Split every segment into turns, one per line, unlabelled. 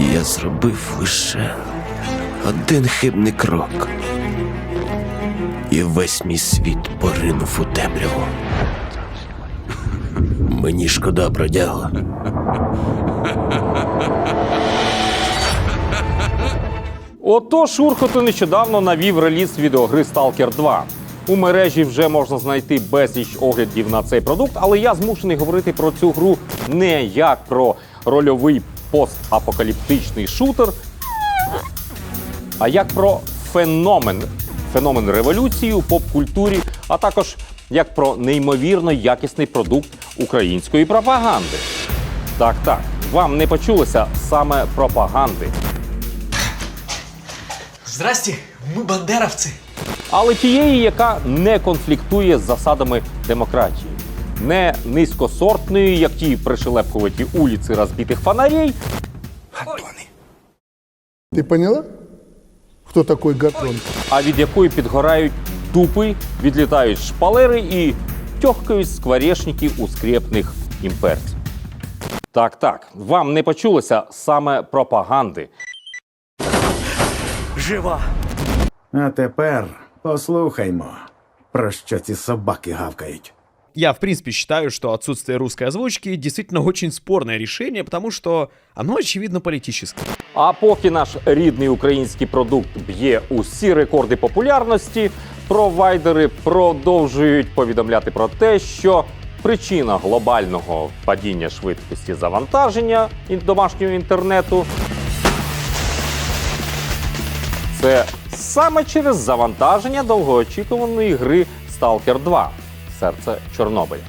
Я зробив лише один хибний крок. І весь мій світ поринув у темряву. Мені шкода бродяга.
Отож, Урхоту нещодавно навів реліз відеогри Stalker 2. У мережі вже можна знайти безліч оглядів на цей продукт, але я змушений говорити про цю гру не як про рольовий постапокаліптичний шутер, а як про феномен, феномен революції у поп-культурі, а також як про неймовірно якісний продукт української пропаганди. Так, так, вам не почулося саме пропаганди.
Здрасте, мы бандеровцы.
але тієї, яка не конфліктує з засадами демократії, не низькосортної, як ті пришелепкуваті улиці розбитих фонарей,
Ты поняла, кто такой Гатон?
а від якої підгорають дупи, відлітають шпалери і тьохкають скворечники у скрепних імперців. Так, так, вам не почулося саме пропаганди. Жива.
А тепер послухаймо, про що ці собаки гавкають.
Я, в принципе, считаю, что отсутствие русской озвучки действительно очень спорное решение, потому что оно, очевидно, политическое.
А поки наш рідний український продукт б'є усі рекорди популярності, провайдери продовжують повідомляти про те, що причина глобального падіння швидкості завантаження домашнього інтернету це саме через завантаження довгоочікуваної гри Stalker 2 Серце Чорнобиля.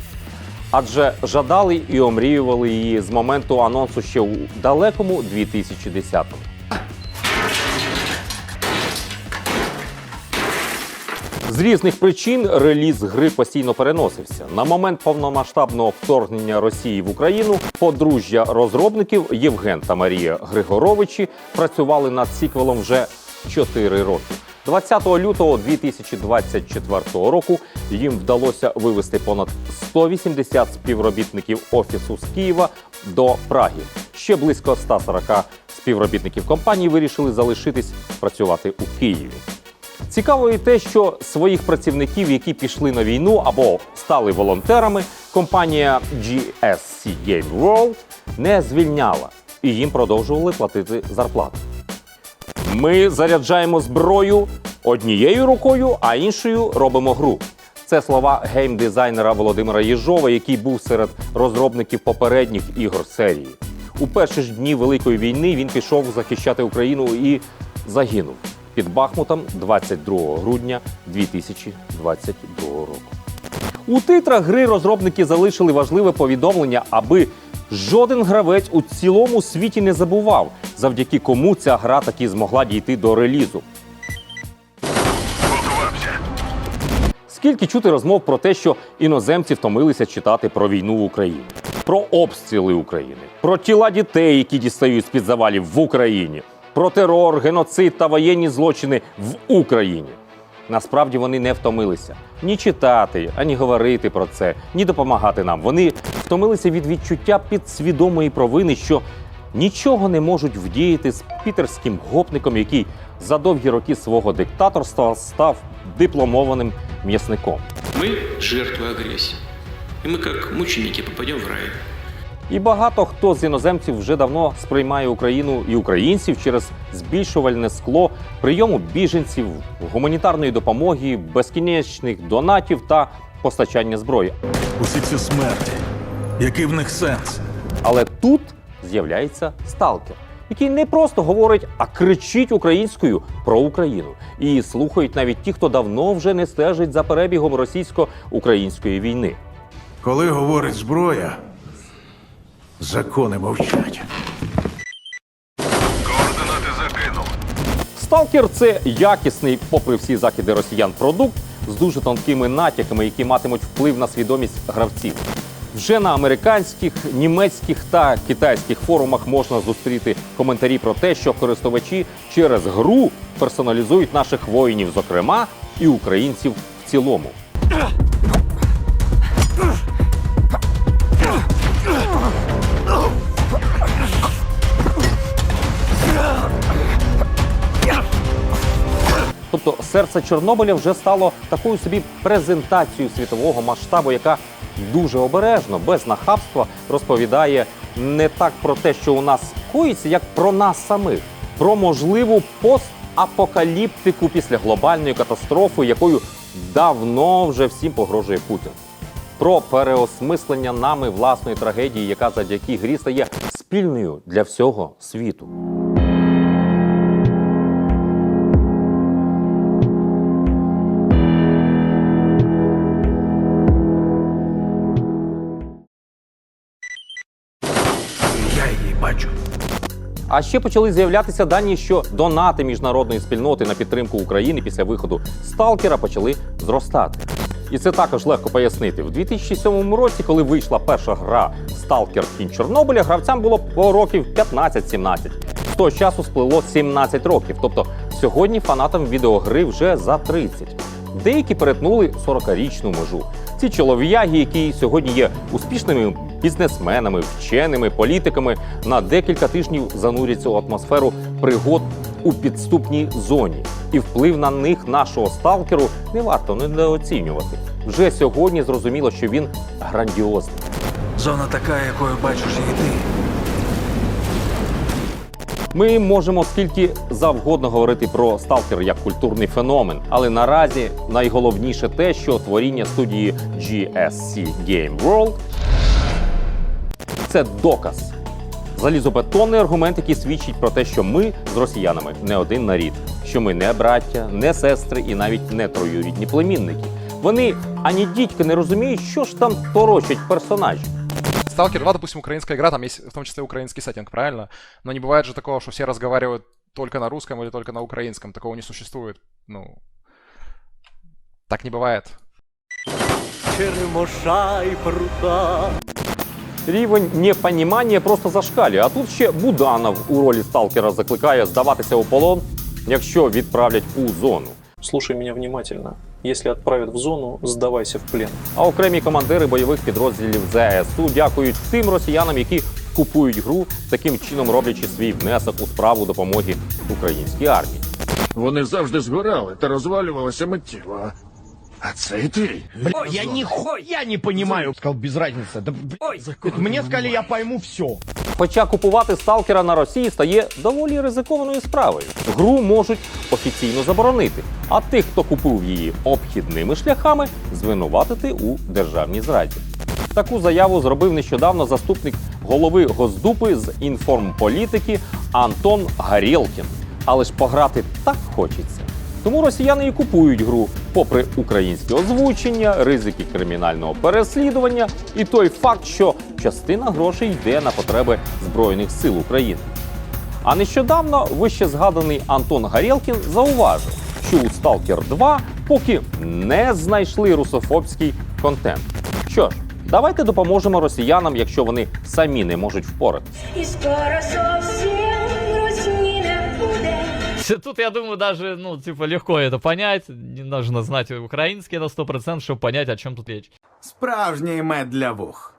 Адже жадали і омріювали її з моменту анонсу ще у далекому 2010-му. З різних причин реліз гри постійно переносився. На момент повномасштабного вторгнення Росії в Україну подружжя розробників Євген та Марія Григоровичі працювали над сіквелом вже 4 роки. 20 лютого 2024 року їм вдалося вивести понад 180 співробітників офісу з Києва до Праги. Ще близько 140 співробітників компанії вирішили залишитись працювати у Києві. Цікаво і те, що своїх працівників, які пішли на війну або стали волонтерами, компанія GSC Game World не звільняла і їм продовжували платити зарплату. Ми заряджаємо зброю однією рукою, а іншою робимо гру. Це слова геймдизайнера Володимира Єжова, який був серед розробників попередніх ігор серії. У перші ж дні Великої війни він пішов захищати Україну і загинув під Бахмутом 22 грудня 2022 року. У титрах гри розробники залишили важливе повідомлення, аби жоден гравець у цілому світі не забував, завдяки кому ця гра таки змогла дійти до релізу. Скільки чути розмов про те, що іноземці втомилися читати про війну в Україні, про обстріли України, про тіла дітей, які дістають з-під завалів в Україні, про терор, геноцид та воєнні злочини в Україні. Насправді вони не втомилися ні читати, ані говорити про це, ні допомагати нам. Вони втомилися від відчуття підсвідомої провини, що нічого не можуть вдіяти з пітерським гопником, який за довгі роки свого диктаторства став дипломованим м'ясником.
Мы жертвы агрессии. И мы как мученики попадем в рай.
І багато хто з іноземців вже давно сприймає Україну і українців через збільшувальне скло прийому біженців, гуманітарної допомоги, безкінечних донатів та постачання зброї.
Усі ці смерті. який в них сенс?
Але тут з'являється сталкер, який не просто говорить, а кричить українською про Україну. І слухають навіть ті, хто давно вже не стежить за перебігом російсько-української війни.
Коли говорить зброя, закони мовчать.
Сталкер це якісний, попри всі закиди росіян, продукт з дуже тонкими натяками, які матимуть вплив на свідомість гравців. Вже на американських, німецьких та китайських форумах можна зустріти коментарі про те, що користувачі через гру персоналізують наших воїнів, зокрема і українців в цілому. Тобто серце Чорнобиля вже стало такою собі презентацією світового масштабу, яка дуже обережно, без нахабства розповідає не так про те, що у нас коїться, як про нас самих, про можливу постапокаліптику після глобальної катастрофи, якою давно вже всім погрожує Путін. Про переосмислення нами власної трагедії, яка завдяки грі стає спільною для всього світу. А ще почали з'являтися дані, що донати міжнародної спільноти на підтримку України після виходу сталкера почали зростати. І це також легко пояснити. В 2007 році, коли вийшла перша гра Сталкер Кінь Чорнобиля, гравцям було по років 15-17. З того часу сплило 17 років. Тобто сьогодні фанатам відеогри вже за 30. Деякі перетнули 40-річну межу. Ці чолов'яги, які сьогодні є успішними бізнесменами, вченими, політиками, на декілька тижнів зануряться у атмосферу пригод у підступній зоні. І вплив на них нашого сталкеру не варто недооцінювати. Вже сьогодні зрозуміло, що він грандіозний.
Зона така, якою бачиш її ти.
Ми можемо скільки завгодно говорити про сталкер як культурний феномен, але наразі найголовніше те, що творіння студії GSC Game World це доказ. Залізобетонний аргумент, який свідчить про те, що ми з росіянами не один нарід, що ми не браття, не сестри і навіть не троюрідні племінники. Вони ані дідьки не розуміють, що ж там торочать персонажі.
Сталкер 2, допустим, украинская игра, там есть в том числе украинский сеттинг, правильно? Но не бывает же такого, что все разговаривают только на русском или только на украинском. Такого не существует. Ну, так не бывает.
Рівень непонімання просто зашкалює. А тут ще Буданов у ролі сталкера закликає здаватися у полон, якщо відправлять у зону.
Слушай меня внимательно. Если отправят в зону, сдавайся в плен.
А окремі командири бойових підрозділів ЗСУ дякують тим росіянам, які купують гру, таким чином роблячи свій внесок у справу допомоги українській армії.
Вони завжди згорали та розвалювалися миттєво. А цей ти.
Я нихуя не понимаю. Сказал, без разницы. Да, б- мне сказали, я пойму все.
Хоча купувати сталкера на Росії стає доволі ризикованою справою. Гру можуть офіційно заборонити, а тих, хто купив її обхідними шляхами, звинуватити у державній зраді. Таку заяву зробив нещодавно заступник голови Госдупи з інформполітики Антон Гарєлкін. Але ж пограти так хочеться. Тому росіяни і купують гру, попри українське озвучення, ризики кримінального переслідування і той факт, що частина грошей йде на потреби Збройних сил України. А нещодавно вище згаданий Антон Гарєлкін зауважив, що у Сталкер 2 поки не знайшли русофобський контент. Що ж, давайте допоможемо росіянам, якщо вони самі не можуть впоратися.
Буде.
Тут, я думаю, даже, ну, типа, легко это понять. Не нужно знать украинский на 100%, чтобы понять, о чем тут речь.
Справжній мед для вух.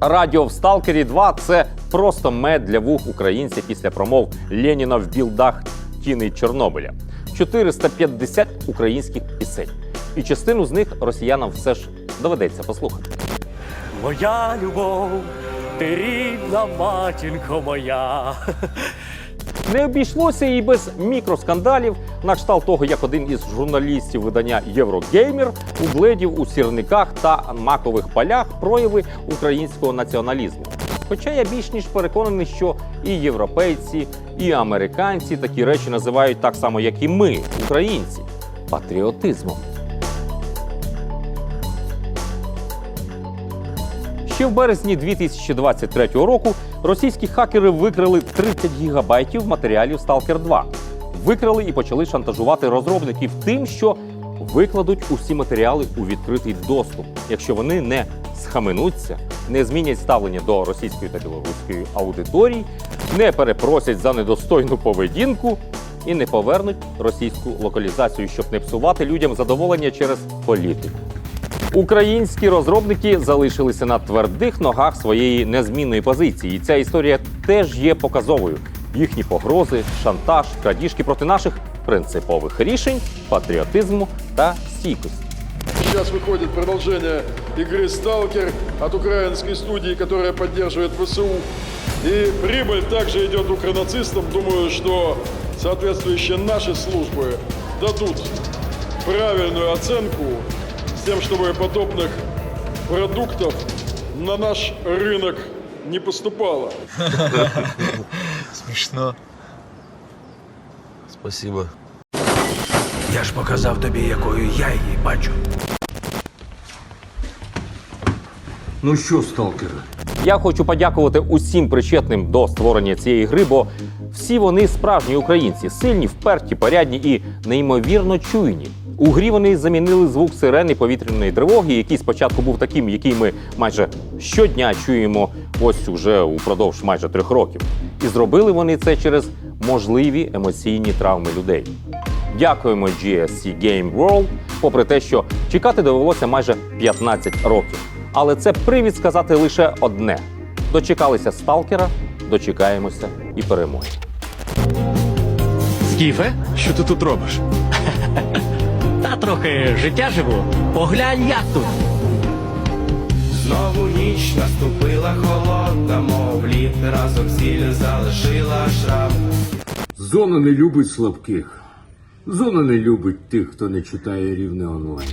Радіо в Сталкері 2 це просто мед для вух українців після промов Леніна в білдах тіни Чорнобиля. 450 українських пісень. І частину з них росіянам все ж доведеться послухати.
Моя любов, ти рідна матінко моя.
Не обійшлося і без мікроскандалів, на кшталт того, як один із журналістів видання Єврогеймер угледів у сірниках та макових полях прояви українського націоналізму. Хоча я більш ніж переконаний, що і європейці, і американці такі речі називають так само, як і ми, українці, патріотизмом. Ще в березні 2023 року російські хакери викрили 30 гігабайтів матеріалів Stalker 2. Викрали і почали шантажувати розробників тим, що викладуть усі матеріали у відкритий доступ, якщо вони не схаменуться, не змінять ставлення до російської та білоруської аудиторії, не перепросять за недостойну поведінку і не повернуть російську локалізацію, щоб не псувати людям задоволення через політику. Українські розробники залишилися на твердих ногах своєї незмінної позиції. І ця історія теж є показовою. Їхні погрози, шантаж, крадіжки проти наших принципових рішень, патріотизму та стійкості.
Сейчас выходит продолжение игры «Сталкер» от украинской студии, которая поддерживает ВСУ. И прибыль также идет укронацистам. Думаю, что соответствующие наши службы дадут правильную оценку с тем, чтобы подобных продуктов на наш рынок не поступало.
Смішно.
Спасибо.
Я ж показав тобі, якою я її бачу.
Ну що, сталкери?
Я хочу подякувати усім причетним до створення цієї гри, бо всі вони справжні українці, сильні, вперті, порядні і неймовірно чуйні. У грі вони замінили звук сирени повітряної тривоги, який спочатку був таким, який ми майже щодня чуємо ось уже упродовж майже трьох років. І зробили вони це через можливі емоційні травми людей. Дякуємо GSC Game World, попри те, що чекати довелося майже 15 років. Але це привід сказати лише одне: дочекалися сталкера, дочекаємося і перемоги.
Скіфе, що ти тут робиш? Трохи життя живу. Поглянь, як тут.
Знову ніч наступила холодна, мов лід разом сіль залишила шрам.
Зона не любить слабких. Зона не любить тих, хто не читає рівне онлайн.